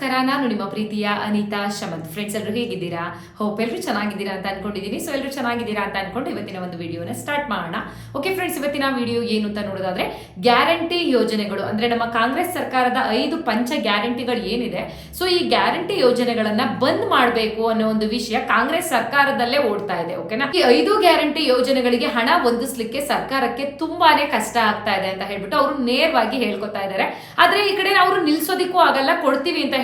ನಮಸ್ಕಾರ, ನಾನು ನಿಮ್ಮ ಪ್ರೀತಿಯ ಅನಿತಾ ಶಮಂತ್. ಫ್ರೆಂಡ್ಸ್ ಎಲ್ಲರೂ ಹೇಗಿದ್ದೀರಾ? ಹೋಪ್ ಎಲ್ಲರೂ ಚೆನ್ನಾಗಿದ್ದೀರಾ ಅಂತ ಅನ್ಕೊಂಡಿದ್ದೀನಿ ಸೊ ಎಲ್ಲರೂ ಚೆನ್ನಾಗಿದ್ದೀರಾ ಅಂತ ಅನ್ಕೊಂಡು ಇವತ್ತಿನ ಒಂದು ವಿಡಿಯೋನ ಸ್ಟಾರ್ಟ್ ಮಾಡೋಣ. ಓಕೆ ಫ್ರೆಂಡ್ಸ್ ಇವತ್ತಿನ ವಿಡಿಯೋ ಏನು ಅಂತ ನೋಡೋದಾದ್ರೆ, ಗ್ಯಾರಂಟಿ ಯೋಜನೆಗಳು. ಅಂದ್ರೆ ನಮ್ಮ ಕಾಂಗ್ರೆಸ್ ಸರ್ಕಾರದ ಐದು ಪಂಚ ಗ್ಯಾರಂಟಿಗಳು ಏನಿದೆ? ಸೊ ಈ ಗ್ಯಾರಂಟಿ ಯೋಜನೆಗಳನ್ನ ಬಂದ್ ಮಾಡಬೇಕು ಅನ್ನೋ ಒಂದು ವಿಷಯ ಕಾಂಗ್ರೆಸ್ ಸರ್ಕಾರದಲ್ಲೇ ಓಡ್ತಾ ಇದೆ ಓಕೆನಾ ಈ ಐದು ಗ್ಯಾರಂಟಿ ಯೋಜನೆಗಳಿಗೆ ಹಣ ಹೊಂದಿಸ್ಲಿಕ್ಕೆ ಸರ್ಕಾರಕ್ಕೆ ತುಂಬಾನೇ ಕಷ್ಟ ಆಗ್ತಾ ಇದೆ ಅಂತ ಹೇಳ್ಬಿಟ್ಟು ಅವರು ನೇರವಾಗಿ ಹೇಳ್ಕೊತಾ ಇದ್ದಾರೆ. ಆದ್ರೆ ಈ ಕಡೆ ಅವರು ನಿಲ್ಸೋದಿಕ್ಕೂ ಆಗಲ್ಲ, ಕೊಡ್ತೀವಿ ಅಂತ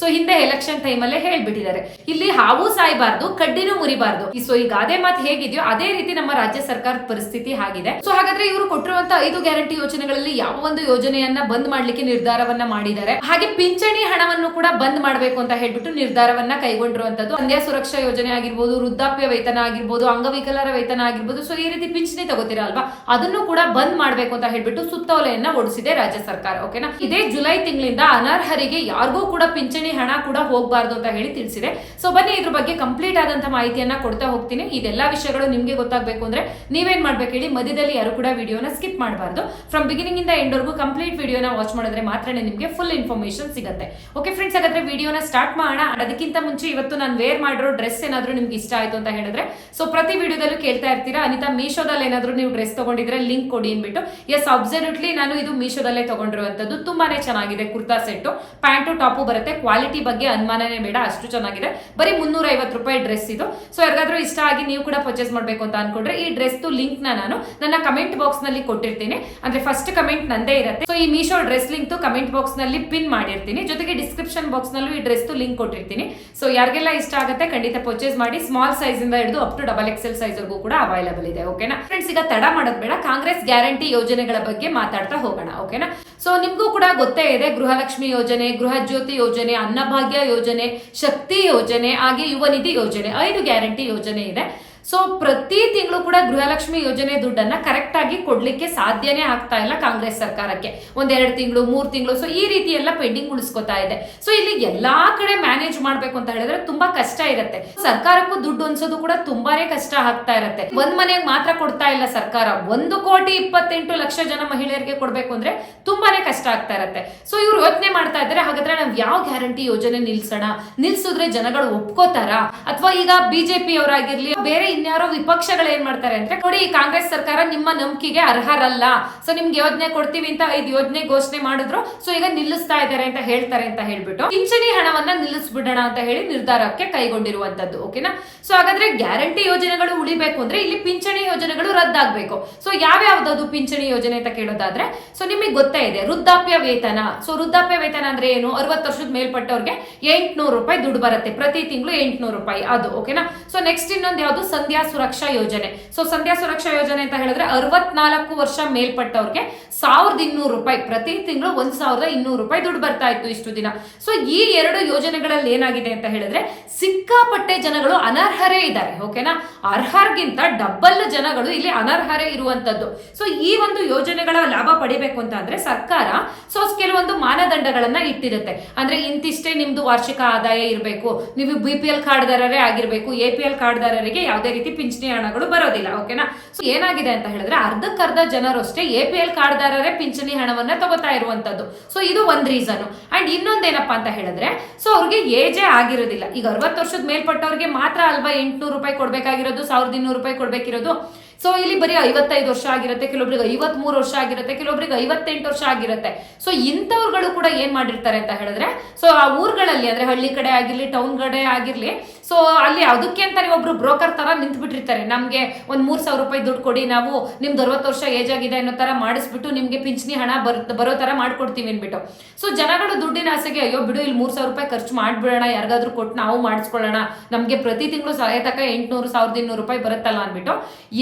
ಸೊ ಹಿಂದೆ ಎಲೆಕ್ಷನ್ ಟೈಮ್ ಅಲ್ಲೇ ಹೇಳ್ಬಿಟ್ಟಿದ್ದಾರೆ. ಇಲ್ಲಿ ಹಾವು ಸಾಯ್ಬಾರ್ದು, ಕಡ್ಡಿನೂ ಮುರಿಬಾರ್ದು. ಸೊ ಈ ಗಾದೆ ಮಾತು ಹೇಗಿದೆಯೋ ಅದೇ ರೀತಿ ನಮ್ಮ ರಾಜ್ಯ ಸರ್ಕಾರದ ಪರಿಸ್ಥಿತಿ ಆಗಿದೆ. ಸೊ ಹಾಗಾದ್ರೆ ಇವರು ಕೊಟ್ಟಿರುವಂತ ಐದು ಗ್ಯಾರಂಟಿ ಯೋಜನೆಗಳಲ್ಲಿ ಯಾವ ಒಂದು ಯೋಜನೆಯನ್ನ ಬಂದ್ ಮಾಡ್ಲಿಕ್ಕೆ ನಿರ್ಧಾರವನ್ನ ಮಾಡಿದ್ದಾರೆ. ಹಾಗೆ ಪಿಂಚಣಿ ಹಣವನ್ನು ಕೂಡ ಬಂದ್ ಮಾಡಬೇಕು ಅಂತ ಹೇಳ್ಬಿಟ್ಟು ನಿರ್ಧಾರವನ್ನ ಕೈಗೊಂಡಿರುವಂತದ್ದು. ಸಂಧ್ಯಾ ಸುರಕ್ಷಾ ಯೋಜನೆ ಆಗಿರ್ಬೋದು, ವೃದ್ಧಾಪ್ಯ ವೇತನ ಆಗಿರ್ಬೋದು, ಅಂಗವಿಕಲರ ವೇತನ ಆಗಿರ್ಬೋದು, ಸೊ ಈ ರೀತಿ ಪಿಂಚಣಿ ತಗೋತೀರಾ ಅಲ್ವಾ? ಅದನ್ನು ಕೂಡ ಬಂದ್ ಮಾಡಬೇಕು ಅಂತ ಹೇಳ್ಬಿಟ್ಟು ಸುತ್ತೋಲೆಯನ್ನ ಓಡಿಸಿದೆ ರಾಜ್ಯ ಸರ್ಕಾರ ಓಕೆನಾ ಇದೇ ಜುಲೈ ತಿಂಗಳಿಂದ ಅನರ್ಹರಿಗೆ ಯಾರಿಗೂ ಕೂಡ ಪಿಂಚಣಿ ಹಣ ಕೂಡ ಹೋಗಬಾರ್ದು ಅಂತ ಹೇಳಿ ತಿಳಿಸಿದೆ. ಸೊ ಬನ್ನಿ ಇದ್ರ ಬಗ್ಗೆ ಕಂಪ್ಲೀಟ್ ಆದಂತ ಮಾಹಿತಿಯನ್ನ ಕೊಡ್ತಾ ಹೋಗ್ತೀನಿ. ಇದೆಲ್ಲಾ ವಿಷಯಗಳು ನಿಮ್ಗೆ ಗೊತ್ತಾಗಬೇಕು ಅಂದ್ರೆ ನೀವೇನ್ ಮಾಡ್ಬೇಕು ಹೇಳಿ ಮಧ್ಯದಲ್ಲಿ ಯಾರು ಕೂಡ ವಿಡಿಯೋನ ಸ್ಕಿಪ್ ಮಾಡಬಾರ್ದು. ಫ್ರಮ್ ಬಿಗಿನಿಂಗ್ ಇಂದ ಎಂಡ್ ವರ್ಗೂ ಕಂಪ್ಲೀಟ್ ವಿಡಿಯೋನ ವಾಚ್ ಮಾಡಿದ್ರೆ ಮಾತ್ರ ನಿಮಗೆ ಫುಲ್ ಇನ್ಫಾರ್ಮೇಶನ್ ಸಿಗುತ್ತೆ. ಓಕೆ ಫ್ರೆಂಡ್ಸ್ ಹಾಗಾದ್ರೆ ವಿಡಿಯೋನ ಸ್ಟಾರ್ಟ್ ಮಾಡೋಣ. ಅದಕ್ಕಿಂತ ಮುಂಚೆ ಇವತ್ತು ನಾನು ವೇರ್ ಮಾಡಿರೋ ಡ್ರೆಸ್ ಏನಾದರೂ ನಿಮ್ಗೆ ಇಷ್ಟ ಆಯ್ತು ಅಂತ ಹೇಳಿದ್ರೆ ಸೊ ಪ್ರತಿ ವಿಡಿಯೋದಲ್ಲೂ ಕೇಳ್ತಾ ಇರ್ತೀರಾ, ಅನಿತಾ ಮೀಶೋದಲ್ಲಿ ಏನಾದರೂ ನೀವು ಡ್ರೆಸ್ ತಗೊಂಡಿದ್ರೆ ಲಿಂಕ್ ಕೊಡಿ ಅಂದ್ಬಿಟ್ಟು. ಎಸ್ ಅಬ್ಸಲ್ಯೂಟ್ಲಿ ನಾನು ಇದು ಮೀಶೋದಲ್ಲೇ ತಗೊಂಡಿರುವಂತದ್ದು ತುಂಬಾನೇ ಚೆನ್ನಾಗಿದೆ ಕುರ್ತಾ ಸೆಟ್ ಪ್ಯಾಂಟು, ಟಾಪು ಬರುತ್ತೆ. ಕ್ವಾಲಿಟಿ ಬಗ್ಗೆ ಅನುಮಾನನೇ ಬೇಡ, ಅಷ್ಟು ಚೆನ್ನಾಗಿದೆ. ಬರೀ ಮುನ್ನೂರ ರೂಪಾಯಿ ಡ್ರೆಸ್ ಇದು. ಸೊ ಯಾರಿಗಾದ್ರೂ ಇಷ್ಟ ಆಗಿ ನೀವು ಕೂಡ ಪರ್ಚೇಸ್ ಮಾಡಬೇಕು ಅಂತ ಅನ್ಕೊಂಡ್ರೆ ಈ ಡ್ರೆಸ್ ಲಿಂಕ್ ನಾನು ನನ್ನ ಕಮೆಂಟ್ ಬಾಕ್ಸ್ನಲ್ಲಿ ಕೊಟ್ಟಿರ್ತೀನಿ. ಅಂದ್ರೆ ಫಸ್ಟ್ ಕಮೆಂಟ್ ನಂದೇ ಇರುತ್ತೆ. ಸೊ ಈ ಮೀಶೋ ಡ್ರೆಸ್ ಲಿಂಕ್ ಕಮೆಂಟ್ ಬಾಕ್ಸ್ನಲ್ಲಿ ಪಿನ್ ಮಾಡಿರ್ತೀನಿ. ಜೊತೆಗೆ ಡಿಸ್ಕ್ರಿಪ್ಷನ್ ಬಾಕ್ಸ್ ನಲ್ಲೂ ಈ ಡ್ರೆಸ್ ಲಿಂಕ್ ಕೊಟ್ಟಿರ್ತೀನಿ. ಸೊ ಯಾರಿಗೆಲ್ಲ ಇಷ್ಟ ಆಗುತ್ತೆ ಖಂಡಿತ ಪರ್ಚೇಸ್ ಮಾಡಿ. ಸ್ಮಾಲ್ ಸೈಜ್ ಇಂದ ಹಿಡಿದು up to double XL size ವರೆಗೂ ಕೂಡ ಅವೈಲಬಲ್ ಇದೆ. ಓಕೆನಾ ಫ್ರೆಂಡ್ಸ್ ಈಗ ತಡ ಮಾಡೋದು ಬೇಡ. ಕಾಂಗ್ರೆಸ್ ಗ್ಯಾರಂಟಿ ಯೋಜನೆಗಳ ಬಗ್ಗೆ ಮಾತಾಡ್ತಾ ಹೋಗೋಣ. ಓಕೆನಾ ಸೊ ನಿಮಗೂ ಕೂಡ ಗೊತ್ತೇ ಇದೆ, ಗೃಹಲಕ್ಷ್ಮಿ ಯೋಜನೆ ಗೃಹ ಜ್ಯೋತಿ ಯೋಜನೆ, ಅನ್ನಭಾಗ್ಯ ಯೋಜನೆ, ಶಕ್ತಿ ಯೋಜನೆ, ಹಾಗೆ ಯುವ ನಿಧಿ ಯೋಜನೆ, ಐದು ಗ್ಯಾರಂಟಿ ಯೋಜನೆ ಇದೆ. ಸೊ ಪ್ರತಿ ತಿಂಗಳು ಕೂಡ ಗೃಹಲಕ್ಷ್ಮಿ ಯೋಜನೆ ದುಡ್ಡನ್ನ ಕರೆಕ್ಟ್ ಆಗಿ ಕೊಡ್ಲಿಕ್ಕೆ ಸಾಧ್ಯನೇ ಆಗ್ತಾ ಇಲ್ಲ ಕಾಂಗ್ರೆಸ್ ಸರ್ಕಾರಕ್ಕೆ. ಒಂದೆರಡು ತಿಂಗಳು, ಮೂರ್ ತಿಂಗಳು ಸೊ ಈ ರೀತಿ ಎಲ್ಲ ಪೆಂಡಿಂಗ್ ಉಳಿಸ್ಕೊತಾ ಇದೆ. ಸೊ ಇಲ್ಲಿ ಎಲ್ಲಾ ಕಡೆ ಮ್ಯಾನೇಜ್ ಮಾಡ್ಬೇಕು ಅಂತ ಹೇಳಿದ್ರೆ ತುಂಬಾ ಕಷ್ಟ ಇರುತ್ತೆ. ಸರ್ಕಾರಕ್ಕೂ ದುಡ್ಡು ಅನ್ಸೋದು ಕೂಡ ತುಂಬಾನೇ ಕಷ್ಟ ಆಗ್ತಾ ಇರುತ್ತೆ. ಒಂದ್ ಮನೆಗೆ ಮಾತ್ರ ಕೊಡ್ತಾ ಇಲ್ಲ ಸರ್ಕಾರ. ಒಂದು ಕೋಟಿ ಇಪ್ಪತ್ತೆಂಟು ಲಕ್ಷ ಜನ ಮಹಿಳೆಯರಿಗೆ ಕೊಡ್ಬೇಕು ಅಂದ್ರೆ ತುಂಬಾನೇ ಕಷ್ಟ ಆಗ್ತಾ ಇರುತ್ತೆ. ಸೊ ಇವ್ರು ಯೋಚನೆ ಮಾಡ್ತಾ ಇದ್ದಾರೆ, ಹಾಗಾದ್ರೆ ನಾವ್ ಯಾವ ಗ್ಯಾರಂಟಿ ಯೋಜನೆ ನಿಲ್ಸೋಣ? ನಿಲ್ಸಿದ್ರೆ ಜನಗಳು ಒಪ್ಕೋತಾರ? ಅಥವಾ ಈಗ ಬಿಜೆಪಿ ಅವರಾಗಿರ್ಲಿ, ಬೇರೆ ಇನ್ಯಾರೋ ವಿಪಕ್ಷಗಳು ಏನ್ ಮಾಡ್ತಾರೆ ಅಂದ್ರೆ, ನೋಡಿ, ಕಾಂಗ್ರೆಸ್ ಸರ್ಕಾರ ನಿಮ್ಮ ನಂಬಿಕೆಗೆ ಅರ್ಹರಲ್ಲ. ಸೊ ನಿಮ್ಗೆ ಯೋಜನೆ ಕೊಡ್ತೀವಿ ಅಂತ ಐದು ಯೋಜನೆ ಘೋಷಣೆ ಮಾಡಿದ್ರು. ಸೊ ಈಗ ನಿಲ್ಲಿಸ್ತಾ ಇದ್ದಾರೆ ಅಂತ ಹೇಳ್ತಾರೆ ಅಂತ ಹೇಳ್ಬಿಟ್ಟು, ಪಿಂಚಣಿ ಹಣವನ್ನ ನಿಲ್ಲಿಸ್ಬಿಡೋಣ ಅಂತ ಹೇಳಿ ನಿರ್ಧಾರಕ್ಕೆ ಕೈಗೊಂಡಿರುವಂತದ್ದು, ಓಕೆನಾ? ಸೊ ಹಾಗಾದ್ರೆ ಗ್ಯಾರಂಟಿ ಯೋಜನೆಗಳು ಉಳಿಬೇಕು ಅಂದ್ರೆ ಇಲ್ಲಿ ಪಿಂಚಣಿ ಯೋಜನೆಗಳು ರದ್ದಾಗಬೇಕು. ಸೊ ಯಾವ್ಯಾವ್ದು ಪಿಂಚಣಿ ಯೋಜನೆ ಅಂತ ಕೇಳೋದಾದ್ರೆ ಸೊ ನಿಮಗೆ ಗೊತ್ತೇ ಇದೆ, ವೃದ್ಧಾಪ್ಯ ವೇತನ. ಸೊ ವೃದ್ಧಾಪ್ಯ ವೇತನ ಅಂದ್ರೆ ಏನು? ಅರವತ್ತು ವರ್ಷದ ಮೇಲ್ಪಟ್ಟವ್ರಿಗೆ ಎಂಟ್ನೂರು ರೂಪಾಯಿ ದುಡ್ಡು ಬರುತ್ತೆ. ಪ್ರತಿ ತಿಂಗಳು ಎಂಟ್ನೂರು ರೂಪಾಯಿ, ಅದು, ಓಕೆನಾ? ಸೊ ನೆಕ್ಸ್ಟ್ ಇನ್ನೊಂದು ಯಾವುದು? ಸಂಧ್ಯಾ ಸುರಕ್ಷಾ ಯೋಜನೆ. ಸೊ ಸಂಧ್ಯಾ ಸುರಕ್ಷಾ ಯೋಜನೆ ಅಂತ ಹೇಳಿದ್ರೆ ಅರವತ್ನಾಲ್ಕು ವರ್ಷ ಮೇಲ್ಪಟ್ಟವ್ರಿಗೆ ಸಾವಿರದ ಇನ್ನೂರು ರೂಪಾಯಿ, ಪ್ರತಿ ತಿಂಗಳು ಒಂದ್ ಸಾವಿರದ ಇನ್ನೂರು ರೂಪಾಯಿ ದುಡ್ಡು ಬರ್ತಾ ಇತ್ತು ಇಷ್ಟು ದಿನ. ಸೊ ಈ ಎರಡು ಯೋಜನೆಗಳಲ್ಲಿ ಏನಾಗಿದೆ ಅಂತ ಹೇಳಿದ್ರೆ ಸಿಕ್ಕಾಪಟ್ಟೆ ಜನಗಳು ಅನರ್ಹರೇ ಇದ್ದಾರೆ, ಓಕೆನಾ? ಅರ್ಹರ್ಗಿಂತ ಡಬಲ್ ಜನಗಳು ಇಲ್ಲಿ ಅನರ್ಹರೇ ಇರುವಂತದ್ದು. ಸೊ ಈ ಒಂದು ಯೋಜನೆಗಳ ಲಾಭ ಪಡಿಬೇಕು ಅಂತ ಅಂದ್ರೆ ಸರ್ಕಾರ ಸೊ, ಕೆಲವೊಂದು ಮಾನದಂಡಗಳನ್ನ ಇಟ್ಟಿರುತ್ತೆ. ಅಂದ್ರೆ ಇಂತಿಷ್ಟೇ ನಿಮ್ದು ವಾರ್ಷಿಕ ಆದಾಯ ಇರಬೇಕು, ನೀವು ಬಿ ಪಿ ಎಲ್ ಕಾರ್ಡ್ದಾರರೇ ಆಗಿರ್ಬೇಕು ಎ ಪಿ ಎಲ್ ಕಾರ್ಡ್ದಾರರಿಗೆ ಯಾವುದೇ ರೀತಿ ಪಿಂಚಣಿ ಹಣಗಳು ಬರೋದಿಲ್ಲ ಓಕೆನಾ ಸೊ ಏನಾಗಿದೆ ಅಂತ ಹೇಳಿದ್ರೆ ಅರ್ಧಕ್ಕರ್ಧ ಜನರು ಅಷ್ಟೇ ಎ ಪಿ ಎಲ್ ಕಾರ್ಡ್ದಾರರೇ ಪಿಂಚಣಿ ಹಣವನ್ನ ತಗೋತಾ ಇರುವಂತದ್ದು. ಸೊ ಇದು ಒಂದ್ ರೀಸನ್ ಅಂಡ್ ಇನ್ನೊಂದೇನಪ್ಪಾ ಅಂತ ಹೇಳಿದ್ರೆ ಸೊ ಅವ್ರಿಗೆ ಏಜೆ ಆಗಿರೋದಿಲ್ಲ. ಈಗ ಅರವತ್ತು ವರ್ಷದ ಮೇಲ್ಪಟ್ಟವ್ರಿಗೆ ಮಾತ್ರ ಅಲ್ವಾ ಎಂಟ್ನೂರು ರೂಪಾಯಿ ಕೊಡ್ಬೇಕಾಗಿರೋದು, ಸಾವಿರದ ಇನ್ನೂರು ರೂಪಾಯಿ ಕೊಡ್ಬೇಕಿರೋದು? ಸೊ ಇಲ್ಲಿ ಬರೀ ಐವತ್ತೈದು ವರ್ಷ ಆಗಿರುತ್ತೆ, ಕೆಲವೊಬ್ರಿಗೆ ಐವತ್ ಮೂರು ವರ್ಷ ಆಗಿರುತ್ತೆ, ಕೆಲವೊಬ್ರಿಗೆ ಐವತ್ತೆಂಟು ವರ್ಷ ಆಗಿರುತ್ತೆ. ಸೊ ಇಂಥವ್ರುಗಳು ಕೂಡ ಏನ್ ಮಾಡಿರ್ತಾರೆ ಅಂತ ಹೇಳಿದ್ರೆ ಸೊ ಆ ಊರುಗಳಲ್ಲಿ, ಅಂದ್ರೆ ಹಳ್ಳಿ ಕಡೆ ಆಗಿರ್ಲಿ ಟೌನ್ ಕಡೆ ಆಗಿರ್ಲಿ ಸೊ ಅಲ್ಲಿ ಅದಕ್ಕೆ ಅಂತಾನೆ ಒಬ್ರು ಬ್ರೋಕರ್ ತರ ನಿಂತು ಬಿಟ್ಟಿರ್ತಾರೆ ನಮ್ಗೆ ಒಂದ್ ಮೂರ್ ಸಾವಿರ ರೂಪಾಯಿ ದುಡ್ಡು ಕೊಡಿ, ನಾವು ನಿಮ್ದು ಅರವತ್ತು ವರ್ಷ ಏಜ್ ಆಗಿದೆ ಅನ್ನೋ ತರ ಮಾಡಿಸ್ಬಿಟ್ಟು ನಿಮ್ಗೆ ಪಿಂಚಣಿ ಹಣ ಬರ್, ಬರೋ ತರ ಮಾಡ್ಕೊಡ್ತೀವಿ ಅನ್ಬಿಟ್ಟು ಸೊ ಜನಗಳು ದುಡ್ಡಿನ ಆಸೆಗೆ, ಅಯ್ಯೋ, ಬಿಡು, ಇಲ್ಲಿ ಮೂರ್ ಸಾವಿರ ರೂಪಾಯಿ ಖರ್ಚು ಮಾಡ್ಬಿಡೋಣ, ಯಾರಿಗಾದ್ರೂ ಕೊಟ್ಟು ನಾವು ಮಾಡಿಸ್ಕೊಳ್ಳೋಣ. ನಮ್ಗೆ ಪ್ರತಿ ತಿಂಗಳು ಸಹಾಯತಕ ಎಂಟ್ನೂರು, ಸಾವಿರದ ಇನ್ನೂರು ರೂಪಾಯಿ ಬರುತ್ತಲ್ಲ ಅನ್ಬಿಟ್ಟು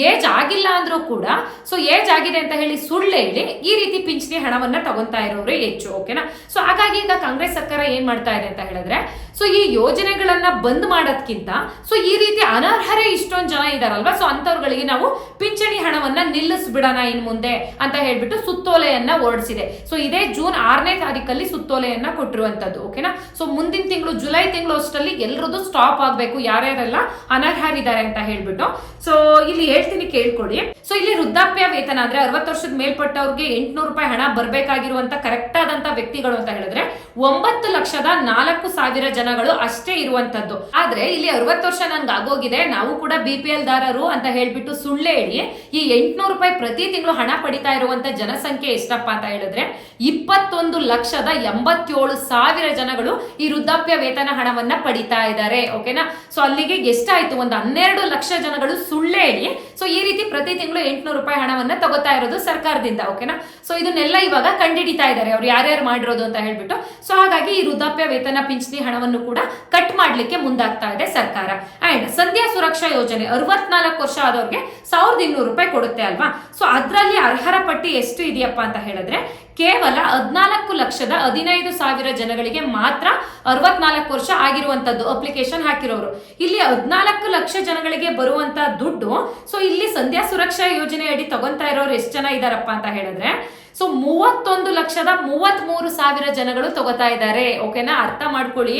ಏಜ್ ಆಗಿಲ್ಲ ಅಂದ್ರೂ ಕೂಡ ಸೊ ಏಜ್ ಆಗಿದೆ ಅಂತ ಹೇಳಿ ಸುಳ್ಳು ಹೇಳಿ, ಈ ರೀತಿ ಪಿಂಚಣಿ ಹಣವನ್ನ ತಗೊಂತಾ ಇರೋರೇ ಹೆಚ್ಚು ಓಕೆನಾ ಸೊ ಹಾಗಾಗಿ ಈಗ ಕಾಂಗ್ರೆಸ್ ಸರ್ಕಾರ ಏನ್ ಮಾಡ್ತಾ ಇದೆ ಅಂತ ಹೇಳಿದ್ರೆ ಸೊ ಈ ಯೋಜನೆಗಳನ್ನ ಬಂದ್ ಮಾಡೋದ್ಕಿಂತ ಸೊ ಈ ರೀತಿ ಅನರ್ಹರೇ ಇಷ್ಟೊಂದು ಜನ ಇದಾರಲ್ವಾ? ಸೊ ಅಂತವ್ರುಗಳಿಗೆ ನಾವು ಪಿಂಚಣಿ ಹಣವನ್ನ ನಿಲ್ಲಿಸ್ಬಿಡೋಣ ಇನ್ ಮುಂದೆ ಅಂತ ಹೇಳ್ಬಿಟ್ಟು ಸುತ್ತೋಲೆಯನ್ನ ಹೊರಡಿಸಿದೆ ಸೊ ಇದೇ ಜೂನ್ ಆರನೇ ತಾರೀಕಲ್ಲಿ ಸುತ್ತೋಲೆಯನ್ನ ಕೊಟ್ಟಿರುವಂತದ್ದು ಓಕೆನಾ ಸೊ ಮುಂದಿನ ತಿಂಗಳು, ಜುಲೈ ತಿಂಗಳು ಅಷ್ಟರಲ್ಲಿ ಎಲ್ರದ್ದು ಸ್ಟಾಪ್ ಆಗ್ಬೇಕು. ಯಾರ್ಯಾರೆಲ್ಲ ಅನರ್ಹರಿದ್ದಾರೆ ಅಂತ ಹೇಳ್ಬಿಟ್ಟು. ಸೊ ಇಲ್ಲಿ ಹೇಳ್ತೀನಿ ಕೇಳ್ಕೊಡಿ. ಸೊ ಇಲ್ಲಿ ವೃದ್ಧಾಪ್ಯ ವೇತನ ಅಂದ್ರೆ ಅರವತ್ತು ವರ್ಷದ ಮೇಲ್ಪಟ್ಟವ್ರಿಗೆ ಎಂಟುನೂರು ರೂಪಾಯಿ ಹಣ ಬರಬೇಕಾಗಿರುವಂತ ಕರೆಕ್ಟ್ ಆದಂತ ವ್ಯಕ್ತಿಗಳು ಅಂತ ಹೇಳಿದ್ರೆ, ಒಂಬತ್ತು ಲಕ್ಷದ ನಾಲ್ಕು ಸಾವಿರ ಜನಗಳು ಅಷ್ಟೇ ಇರುವಂತದ್ದು. ಆದ್ರೆ ಇಲ್ಲಿ ಅರವತ್ತು ವರ್ಷ ನನ್ಗೆ ಆಗೋಗಿದೆ, ನಾವು ಕೂಡ ಬಿ ಪಿ ಎಲ್ ದಾರರು ಅಂತ ಹೇಳ್ಬಿಟ್ಟು ಸುಳ್ಳೆ ಹೇಳಿ ಈ ಎಂಟ್ನೂರು ರೂಪಾಯಿ ಪ್ರತಿ ತಿಂಗಳು ಹಣ ಪಡಿತಾ ಇರುವಂತ ಜನಸಂಖ್ಯೆ ಎಷ್ಟಪ್ಪ ಅಂತ ಹೇಳಿದ್ರೆ ಇಪ್ಪತ್ತೊಂದು ಲಕ್ಷದ ಎಂಬತ್ತೇಳು ಸಾವಿರ ಜನಗಳು ಈ ವೃದ್ಧಾಪ್ಯ ವೇತನ ಹಣವನ್ನ ಪಡಿತಾ ಇದ್ದಾರೆ ಓಕೆನಾ ಸೊ ಅಲ್ಲಿಗೆ ಎಷ್ಟಾಯ್ತು? ಒಂದು ಹನ್ನೆರಡು ಲಕ್ಷ ಜನಗಳು ಸುಳ್ಳೆ ಹೇಳಿ ಸೊ ಈ ರೀತಿ ಪ್ರತಿ ತಿಂಗಳು ಎಂಟ್ನೂರು ರೂಪಾಯಿ ಹಣವನ್ನ ತಗೋತಾ ಇರೋದು ಸರ್ಕಾರದಿಂದ ಓಕೆನಾ ಸೊ ಇದನ್ನೆಲ್ಲ ಇವಾಗ ಕಂಡಿಡಿತಾ ಇದ್ದಾರೆ. ಅವ್ರು ಯಾರ್ಯಾರು ಮಾಡಿರೋದು ಅಂತ ಹೇಳ್ಬಿಟ್ಟು. ಸೊ ಹಾಗಾಗಿ ಈ ವೃದ್ಧಾಪ್ಯ ವೇತನ ಪಿಂಚಣಿ ಹಣವನ್ನು ಕೂಡ ಕಟ್ ಮಾಡ್ಲಿಕ್ಕೆ ಮುಂದಾಗ್ತಾ ಇದೆ ಸರ್ಕಾರ. ಅಂಡ್ ಸಂಧ್ಯಾ ಸುರಕ್ಷಾ ಯೋಜನೆ, ಅರವತ್ನಾಲ್ಕು ವರ್ಷ ಆದವ್ರಿಗೆ ಸಾವಿರದ ಇನ್ನೂರು ರೂಪಾಯಿ ಕೊಡುತ್ತೆ ಅಲ್ವಾ? ಸೊ ಅದರಲ್ಲಿ ಅರ್ಹರ ಪಟ್ಟಿ ಎಷ್ಟು ಇದೆಯಪ್ಪ ಅಂತ ಹೇಳಿದ್ರೆ ಕೇವಲ ಹದಿನಾಲ್ಕು ಲಕ್ಷದ ಹದಿನೈದು ಸಾವಿರ ಜನಗಳಿಗೆ ಮಾತ್ರ ಅರವತ್ನಾಲ್ಕು ವರ್ಷ ಆಗಿರುವಂತದ್ದು ಅಪ್ಲಿಕೇಶನ್ ಹಾಕಿರೋರು. ಇಲ್ಲಿ ಹದಿನಾಲ್ಕು ಲಕ್ಷ ಜನಗಳಿಗೆ ಬರುವಂತ ದುಡ್ಡು ಸೊ ಇಲ್ಲಿ ಸಂಧ್ಯಾ ಸುರಕ್ಷಾ ಯೋಜನೆ ಅಡಿ ತಗೊಂತಾ ಇರೋರು ಎಷ್ಟು ಜನ ಇದಾರಪ್ಪ ಅಂತ ಹೇಳಿದ್ರೆ ಸೊ ಮೂವತ್ತೊಂದು ಲಕ್ಷದ ಮೂವತ್ತ್ ಮೂರು ಸಾವಿರ ಜನಗಳು ತಗೋತಾ ಇದ್ದಾರೆ. ಓಕೆನಾ ಅರ್ಥ ಮಾಡ್ಕೊಳ್ಳಿ.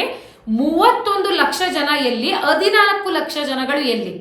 ಮೂವತ್ತೊಂದು ಲಕ್ಷ ಜನ ಎಲ್ಲಿ? ಹದಿನಾಲ್ಕು ಲಕ್ಷ ಜನಗಳು ಎಲ್ಲಿ?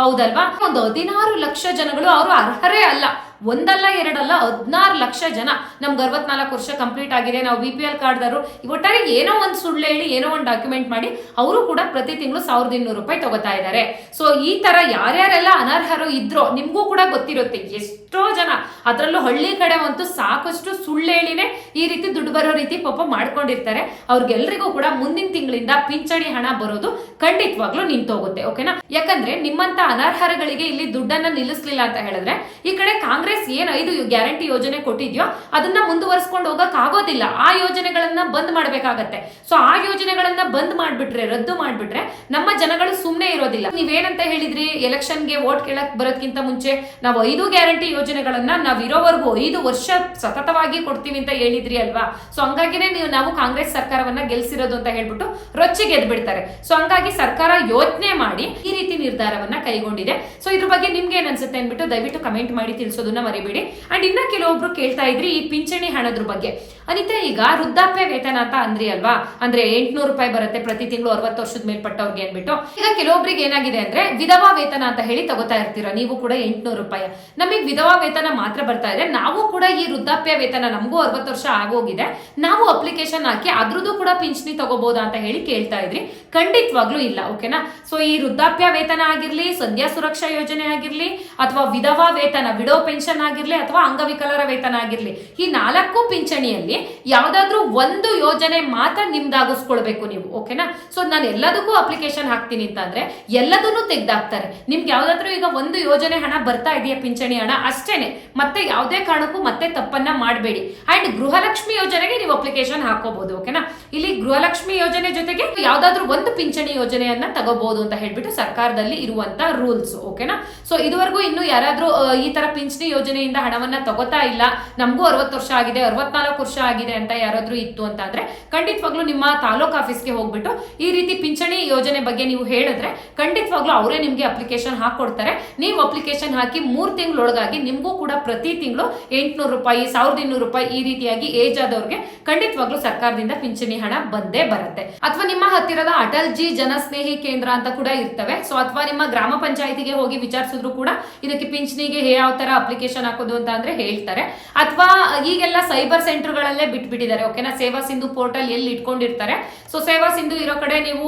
ಹೌದಲ್ವಾ? ಒಂದು ಹದಿನಾರು ಲಕ್ಷ ಜನಗಳು ಅವರು ಅರ್ಹರೇ ಅಲ್ಲ. ಒಂದಲ್ಲ ಎರಡಲ್ಲ ಹದಿನಾರು ಲಕ್ಷ ಜನ. ನಮ್ಗೆ ಅರವತ್ನಾಲ್ಕು ವರ್ಷ ಕಂಪ್ಲೀಟ್ ಆಗಿದೆ. ನಾವು ಬಿ ಪಿ ಎಲ್ ಕಾರ್ಡ್ದಾರು ಒಟ್ಟಾರೆ ಏನೋ ಒಂದು ಸುಳ್ಳು ಹೇಳಿ, ಏನೋ ಒಂದು ಡಾಕ್ಯುಮೆಂಟ್ ಮಾಡಿ ಅವರು ಕೂಡ ಪ್ರತಿ ತಿಂಗಳು ಸಾವಿರದ ಇನ್ನೂರು ರೂಪಾಯಿ ತಗೋತಾ ಇದ್ದಾರೆ. ಸೊ ಈ ತರ ಯಾರ್ಯಾರೆಲ್ಲ ಅನರ್ಹರು ಇದ್ರೋ ನಿಮ್ಗೂ ಕೂಡ ಗೊತ್ತಿರುತ್ತೆ. ಎಷ್ಟೋ ಜನ. ಅದರಲ್ಲೂ ಹಳ್ಳಿ ಕಡೆ ಅಂತೂ ಸಾಕಷ್ಟು ಸುಳ್ಳು ಹೇಳಿನೇ ಈ ರೀತಿ ದುಡ್ಡು ಬರೋ ರೀತಿ ಪಾಪ ಮಾಡ್ಕೊಂಡಿರ್ತಾರೆ. ಅವ್ರಿಗೆಲ್ರಿಗೂ ಕೂಡ ಮುಂದಿನ ತಿಂಗಳಿಂದ ಪಿಂಚಣಿ ಹಣ ಬರೋದು ಖಂಡಿತವಾಗ್ಲೂ ನಿಂತೋಗುತ್ತೆ. ಓಕೆನಾ? ಯಾಕಂದ್ರೆ ನಿಮ್ಮಂತ ಅನರ್ಹರಗಳಿಗೆ ಇಲ್ಲಿ ದುಡ್ಡನ್ನ ನಿಲ್ಲಿಸ್ಲಿಲ್ಲ ಅಂತ ಹೇಳಿದ್ರೆ ಈ ಕಡೆ ಕಾಂಗ್ರೆಸ್ ಏನ್ ಐದು ಗ್ಯಾರಂಟಿ ಯೋಜನೆ ಕೊಟ್ಟಿದ್ಯೋ ಅದನ್ನ ಮುಂದುವರಿಸ್ಕೊಂಡು ಹೋಗಕ್ ಆಗೋದಿಲ್ಲ. ಆ ಯೋಜನೆಗಳನ್ನ ಬಂದ್ ಮಾಡ್ಬೇಕಾಗತ್ತೆ. ಸೊ ಆ ಯೋಜನೆಗಳನ್ನ ಬಂದ್ ಮಾಡ್ಬಿಟ್ರೆ, ರದ್ದು ಮಾಡ್ಬಿಟ್ರೆ ನಮ್ಮ ಜನಗಳು ಸುಮ್ಮನೆ ಇರೋದಿಲ್ಲ. ನೀವೇನಂತ ಹೇಳಿದ್ರಿ? ಎಲೆಕ್ಷನ್ಗೆ ವೋಟ್ ಕೇಳಕ್ ಬರೋದ್ಕಿಂತ ಮುಂಚೆ ನಾವು ಐದು ಗ್ಯಾರಂಟಿ ಯೋಜನೆಗಳನ್ನ ನಾವ್ ಇರೋವರೆಗೂ ಐದು ವರ್ಷ ಸತತವಾಗಿ ಕೊಡ್ತೀವಿ ಅಂತ ಹೇಳಿದ್ರಿ ಅಲ್ವಾ? ಸೊ ಹಂಗಾಗಿನೇ ನೀವು, ನಾವು ಕಾಂಗ್ರೆಸ್ ಸರ್ಕಾರವನ್ನ ಗೆಲ್ಸಿರೋದು ಅಂತ ಹೇಳ್ಬಿಟ್ಟು ರೊಚ್ಚಿಗೆ ಗೆದ್ ಬಿಡ್ತಾರೆ ಸೊ ಹಂಗಾಗಿ ಸರ್ಕಾರ ಯೋಚನೆ ಮಾಡಿ ಈ ರೀತಿ ನಿರ್ಧಾರವನ್ನ ಕೈಗೊಂಡಿದೆ. ಸೊ ಇದ್ರ ಬಗ್ಗೆ ನಿಮ್ಗೆ ಏನ್ ಅನ್ಸುತ್ತೆ ಅಂದ್ಬಿಟ್ಟು ದಯವಿಟ್ಟು ಕಮೆಂಟ್ ಮಾಡಿ ತಿಳಿಸೋದನ್ನ ಮರಿಬೇಡಿ. ಅಂಡ್ ಇನ್ನ ಕೆಲವೊಬ್ರು ಕೇಳ್ತಾ ಇದ್ರಿ ಈ ಪಿಂಚಣಿ ಹಣದ್ರ ಬಗ್ಗೆ. ಅನಿತಾ ಈಗ ವೃದ್ಧಾಪ್ಯ ವೇತನ ಅಂತ ಅಂದ್ರಿ ಅಲ್ವಾ? ಅಂದ್ರೆ ಎಂಟ್ನೂರು ರೂಪಾಯಿ ಬರುತ್ತೆ ಪ್ರತಿ ತಿಂಗಳು ಅರವತ್ತು ವರ್ಷದ ಮೇಲ್ಪಟ್ಟವ್ರಿಗೆ ಅಂದ್ಬಿಟ್ಟು. ಈಗ ಕೆಲವೊಬ್ರಿಗೆ ಏನಾಗಿದೆ ಅಂದ್ರೆ ವಿಧವಾ ವೇತನ ಅಂತ ಹೇಳಿ ತಗೋತಾ ಇರ್ತೀರಾ, ನೀವು ಕೂಡ ಎಂಟ್ನೂರು ರೂಪಾಯಿ. ನಮಗೆ ವಿಧವಾ ವೇತನ ಮಾತ್ರ ಬರ್ತಾ ಇದೆ. ನಾವು ಕೂಡ ಈ ವೃದ್ಧಾಪ್ಯ ವೇತನ ನಮಗೂ ಅರವತ್ತು ವರ್ಷ ಆಗೋಗಿದೆ. ನಾವು ಅಪ್ಲಿಕೇಶನ್ ಹಾಕಿ ಅದ್ರದ್ದು ಕೂಡ ಪಿಂಚಣಿ ತಗೋಬಹುದಾ ಅಂತ ಹೇಳಿ ಕೇಳ್ತಾ ಇದ್ರಿ. ಖಂಡಿತವಾಗ್ಲೂ ಇಲ್ಲ, ಓಕೆನಾ? ಸೊ ಈ ವೃದ್ಧಾಪ್ಯ ವೇತನ ಆಗಿರ್ಲಿ, ಸಂಧ್ಯಾ ಸುರಕ್ಷಾ ಯೋಜನೆ ಆಗಿರ್ಲಿ, ಅಥವಾ ವಿಧವಾ ವೇತನ, ವಿಡೋ ಪೆನ್ಷನ್ ಆಗಿರ್ಲಿ ಅಥವಾ ಅಂಗವಿಕಲರ ವೇತನ ಆಗಿರ್ಲಿ, ಈ ನಾಲ್ಕು ಪಿಂಚಣಿಯಲ್ಲಿ ಯಾವುದಾದ್ರೂ ಒಂದು ಯೋಜನೆ ಮಾತ್ರ ನಿಮ್ದಾಗಿಸ್ಕೊಳ್ಬೇಕು ನೀವು, ಓಕೆನಾ? ಸೊ ನಾನು ಎಲ್ಲದಕ್ಕೂ ಅಪ್ಲಿಕೇಶನ್ ಹಾಕ್ತೀನಿ ಅಂತಂದ್ರೆ ಎಲ್ಲದನ್ನು ತೆಗ್ದಾಕ್ತಾರೆ. ನಿಮ್ಗೆ ಯಾವ್ದಾದ್ರೂ ಈಗ ಒಂದು ಯೋಜನೆ ಹಣ ಬರ್ತಾ ಇದೆಯಾ ಪಿಂಚಣಿ ಹಣ? ಅಷ್ಟೇನೆ. ಮತ್ತೆ ಯಾವುದೇ ಕಾರಣಕ್ಕೂ ಮತ್ತೆ ತಪ್ಪನ್ನ ಮಾಡಬೇಡಿ. ಅಂಡ್ ಗೃಹಲಕ್ಷ್ಮಿ ಯೋಜನೆಗೆ ನೀವು ಅಪ್ಲಿಕೇಶನ್ ಹಾಕೋಬಹುದು, ಓಕೆನಾ? ಇಲ್ಲಿ ಗೃಹಲಕ್ಷ್ಮಿ ಯೋಜನೆ ಜೊತೆಗೆ ಯಾವ್ದಾದ್ರೂ ಒಂದು ಪಿಂಚಣಿ ಯೋಜನೆಯನ್ನ ತಗೋಬಹುದು ಅಂತ ಹೇಳ್ಬಿಟ್ಟು ಸರ್ಕಾರದಲ್ಲಿ ಇರುವಂತ ರೂಲ್ಸ್ ಓಕೆನಾ? ಸೊ ಇದುವರೆಗೂ ಇನ್ನು ಯಾರಾದ್ರೂ ಈ ತರ ಪಿಂಚಣಿ ಯೋಜನೆಯಿಂದ ಹಣವನ್ನ ತಗೋತಾ ಇಲ್ಲ. ನಮಗೂ ಅರವತ್ತು ವರ್ಷ ಆಗಿದೆ, ಅರವತ್ನಾಲ್ಕು ವರ್ಷ ಆಗಿದೆ ಅಂತ ಯಾರಾದ್ರೂ ಇತ್ತು ಅಂತ ಅಂದ್ರೆ ಖಂಡಿತವಾಗ್ಲೂ ನಿಮ್ಮ ತಾಲೂಕ್ ಆಫೀಸ್ಗೆ ಹೋಗ್ಬಿಟ್ಟು ಈ ರೀತಿ ಪಿಂಚಣಿ ಯೋಜನೆ ಬಗ್ಗೆ ನೀವು ಹೇಳಿದ್ರೆ ಖಂಡಿತವಾಗ್ಲೂ ಅವರೇ ನಿಮ್ಗೆ ಅಪ್ಲಿಕೇಶನ್ ಹಾಕೊಡ್ತಾರೆ. ನೀವು ಅಪ್ಲಿಕೇಶನ್ ಹಾಕಿ ಮೂರ್ ತಿಂಗಳೊಳಗಾಗಿ ನಿಮಗೂ ಕೂಡ ಪ್ರತಿ ತಿಂಗಳು ಎಂಟ್ನೂರು ರೂಪಾಯಿ, ಸಾವಿರದ ಇನ್ನೂರು ರೂಪಾಯಿ ಈ ರೀತಿಯಾಗಿ ಏಜ್ ಆದವ್ರಿಗೆ ಖಂಡಿತವಾಗ್ಲೂ ಸರ್ಕಾರದಿಂದ ಪಿಂಚಣಿ ಹಣ ಬಂದೇ ಬರುತ್ತೆ. ಅಥವಾ ನಿಮ್ಮ ಹತ್ತಿರದ ಅಟಲ್ ಜಿ ಜನಸ್ನೇಹಿ ಕೇಂದ್ರ ಅಂತ ಕೂಡ ಇರ್ತವೆ. ಸೊ ಅಥವಾ ನಿಮ್ಮ ಗ್ರಾಮ ಪಂಚಾಯತಿಗೆ ಹೋಗಿ ವಿಚಾರಿಸಿದ್ರು ಕೂಡ ಇದಕ್ಕೆ ಪಿಂಚಣಿಗೆ ಯಾವ ತರ ಅಪ್ಲಿಕೇಶನ್ ಹಾಕೋದು ಅಂತ ಅಂದ್ರೆ ಹೇಳ್ತಾರೆ. ಅಥವಾ ಈಗೆಲ್ಲ ಸೈಬರ್ ಸೆಂಟರ್ಗಳಲ್ಲೇ ಬಿಟ್ಬಿಟ್ಟಿದ್ದಾರೆ. ಓಕೆನಾ ಸೇವಾ ಸಿಂಧು ಪೋರ್ಟಲ್ ಎಲ್ಲಿ ಇಟ್ಕೊಂಡಿರ್ತಾರೆ? ಸೊ ಸೇವಾ ಸಿಂಧು ಇರೋ ಕಡೆ ನೀವು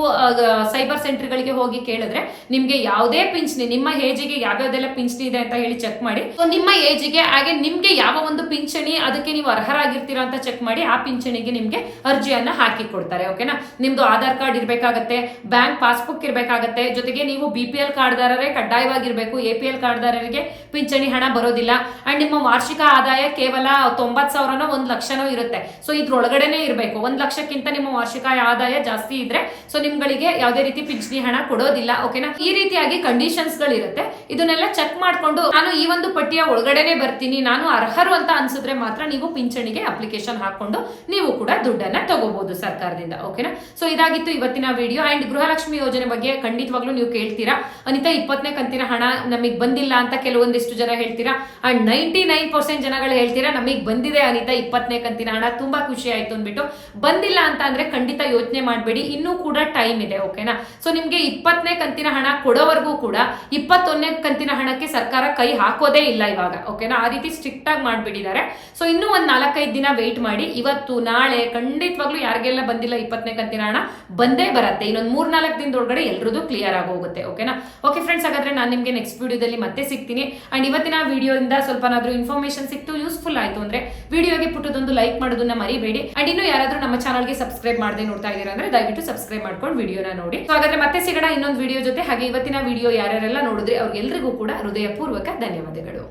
ಸೈಬರ್ ಸೆಂಟರ್ಗಳಿಗೆ ಹೋಗಿ ಕೇಳಿದ್ರೆ ನಿಮ್ಗೆ ಯಾವುದೇ ಪಿಂಚಣಿ ನಿಮ್ಮ ಏಜಿಗೆ ಯಾವ್ಯಾವ್ದೆಲ್ಲ ಪಿಂಚಣಿ ಇದೆ ಅಂತ ಹೇಳಿ ಚೆಕ್ ಮಾಡಿ. ಸೊ ನಿಮ್ಮ ಏಜಿಗೆ ಹಾಗೆ ನಿಮ್ಗೆ ಯಾವ ಒಂದು ಪಿಂಚಣಿ ಅದಕ್ಕೆ ನೀವು ಅರ್ಹರಾಗಿರ್ತೀರಾ ಅಂತ ಚೆಕ್ ಮಾಡಿ, ಆ ಪಿಂಚಣಿಗೆ ನಿಮ್ಗೆ ಅರ್ಜಿಯನ್ನ ಹಾಕಿ ಕೊಡ್ತಾರೆ ಓಕೆನಾ ನಿಮ್ದು ಆಧಾರ್ ಕಾರ್ಡ್ ಇರಬೇಕಾಗತ್ತೆ, ಬ್ಯಾಂಕ್ ಪಾಸ್ಬುಕ್ ಇರಬೇಕಾಗತ್ತೆ, ಜೊತೆಗೆ ನೀವು ಬಿ ಪಿ ಎಲ್ ಕಾರ್ಡ್ದಾರರೇ ಕಡ್ಡಾಯವಾಗಿರ್ಬೇಕು ಎ ಪಿ ಎಲ್ ಕಾರ್ಡ್ದಾರರಿಗೆ ಪಿಂಚಣಿ ಹಣ ಬರೋದಿಲ್ಲ. ಕೊಡೋದಿಲ್ಲ ಅಂಡ್ ನಿಮ್ಮ ವಾರ್ಷಿಕ ಆದಾಯ ಕೇವಲ ತೊಂಬತ್ ಸಾವಿರನೋ ಒಂದ್ ಲಕ್ಷನೋ ಇರುತ್ತೆ. ಸೊ ಇದ್ರೊಳಗಡೆನೆ ಇರಬೇಕು. ಒಂದ್ ಲಕ್ಷಕ್ಕಿಂತ ನಿಮ್ಮ ವಾರ್ಷಿಕ ಆದಾಯ ಜಾಸ್ತಿ ಇದ್ರೆ ಸೊ ನಿಮ್ಗಳಿಗೆ ಯಾವುದೇ ರೀತಿ ಪಿಂಚಣಿ ಹಣ ಕೊಡೋದಿಲ್ಲ ಓಕೆನಾ ಈ ರೀತಿಯಾಗಿ ಕಂಡೀಷನ್ಸ್ ಗಳಿರುತ್ತೆ. ಇದನ್ನೆಲ್ಲ ಚೆಕ್ ಮಾಡ್ಕೊಂಡು, ನಾನು ಈ ಒಂದು ಪಟ್ಟಿಯ ಒಳಗಡೆನೆ ಬರ್ತೀನಿ, ನಾನು ಅರ್ಹರು ಅಂತ ಅನ್ಸಿದ್ರೆ ಮಾತ್ರ ನೀವು ಪಿಂಚಣಿಗೆ ಅಪ್ಲಿಕೇಶನ್ ಹಾಕೊಂಡು ನೀವು ಕೂಡ ದುಡ್ಡನ್ನ ತಗೋಬಹುದು ಸರ್ಕಾರದಿಂದ ಓಕೆನಾ ಸೊ ಇದಾಗಿತ್ತು ಇವತ್ತಿನ ವಿಡಿಯೋ ಅಂಡ್ ಗೃಹಲಕ್ಷ್ಮಿ ಯೋಜನೆ ಬಗ್ಗೆ ಖಂಡಿತವಾಗ್ಲೂ ನೀವು ಕೇಳ್ತೀರಾ? ಅನಿತಾ, ಇಪ್ಪತ್ತನೇ ಕಂತಿನ ಹಣ ನಮಗೆ ಬಂದಿಲ್ಲ ಅಂತ ಕೆಲವೊಂದಿಷ್ಟು ಜನ ಹೇಳ್ತೀರಾ? ಅಂಡ್ ನೈಂಟಿ ನೈನ್ ಪರ್ಸೆಂಟ್ ಜನಗಳು ಹೇಳ್ತೀರಾ, ನಮಗೆ ಬಂದಿದೆ ಅನಿತಾ, ಇಪ್ಪತ್ತನೇ ಕಂತಿನ ಹಣ, ತುಂಬಾ ಖುಷಿ ಆಯ್ತು ಅಂದ್ಬಿಟ್ಟು. ಬಂದಿಲ್ಲ ಅಂತ ಅಂದ್ರೆ ಖಂಡಿತ ಯೋಚನೆ ಮಾಡಬೇಡಿ, ಇನ್ನೂ ಕೂಡ ಟೈಮ್ ಇದೆ ಓಕೆನಾ ಸೊ ನಿಮ್ಗೆ ಇಪ್ಪತ್ತನೇ ಕಂತಿನ ಹಣ ಕೊಡೋವರೆಗೂ ಕೂಡ ಇಪ್ಪತ್ತೊಂದನೇ ಕಂತಿನ ಹಣಕ್ಕೆ ಸರ್ಕಾರ ಕೈ ಹಾಕೋದೇ ಇಲ್ಲ ಇವಾಗ ಓಕೆನಾ ಆ ರೀತಿ ಸ್ಟ್ರಿಕ್ಟ್ ಆಗಿ ಮಾಡ್ಬಿಟ್ಟಿದ್ದಾರೆ. ಸೊ ಇನ್ನೂ ಒಂದ್ ನಾಲ್ಕೈದು ದಿನ ವೆಯ್ಟ್ ಮಾಡಿ, ಇವತ್ತು, ನಾಳೆ ಖಂಡಿತವಾಗ್ಲೂ ಯಾರಿಗೆಲ್ಲ ಬಂದಿಲ್ಲ ಇಪ್ಪತ್ತನೇ ಕಂತಿನ ಹಣ, ಬಂದೇ ಬರುತ್ತೆ. ಇನ್ನೊಂದು ಮೂರ್ ನಾಲ್ಕು ದಿನದೊಳಗಡೆ ಎಲ್ರದ್ದು ಕ್ಲಿಯರ್ ಆಗೋಗುತ್ತೆ ಓಕೆನಾ ಓಕೆ ಫ್ರೆಂಡ್ಸ್ ಹಾಗಾದ್ರೆ ನಾನು ನಿಮ್ಗೆ ನೆಕ್ಸ್ಟ್ ವಿಡಿಯೋದಲ್ಲಿ ಮತ್ತೆ ಸಿಗ್ತೀನಿ. ಅಂಡ್ ಇವತ್ತಿನ ವಿಡಿಯೋಯಿಂದ ಸ್ವಲ್ಪನಾದ್ರೂ ಇನ್ಫಾರ್ಮೇಶನ್ ಸಿಕ್ತು ಯೂಸ್ಫುಲ್ ಆಯ್ತು ಅಂದ್ರೆ ವಿಡಿಯೋಗೆ ಪುಟ್ಟದೊಂದು ಲೈಕ್ ಮಾಡೋದನ್ನ ಮರಿಬೇಡಿ. ಅಂಡ್ ಇನ್ನು ಯಾರಾದ್ರೂ ನಮ್ಮ ಚಾನಲ್ಗೆ ಸಬ್ಸ್ಕ್ರೈಬ್ ಮಾಡದೆ ನೋಡ್ತಾ ಇದ್ದೀರಾ ಅಂದ್ರೆ ದಯವಿಟ್ಟು ಸಬ್ಸ್ಕ್ರೈಬ್ ಮಾಡ್ಕೊಂಡು ವಿಡಿಯೋನ ನೋಡಿ. ಹಾಗಾದ್ರೆ ಮತ್ತೆ ಸಿಗೋಣ ಇನ್ನೊಂದು ವಿಡಿಯೋ ಜೊತೆ. ಹಾಗೆ ಇವತ್ತಿನ ವಿಡಿಯೋ ಯಾರ್ಯಾರೆಲ್ಲ ನೋಡಿದ್ರೆ ಅವ್ರಿಗೆಲ್ಲರಿಗೂ ಕೂಡ ಹೃದಯಪೂರ್ವಕ ಧನ್ಯವಾದಗಳು.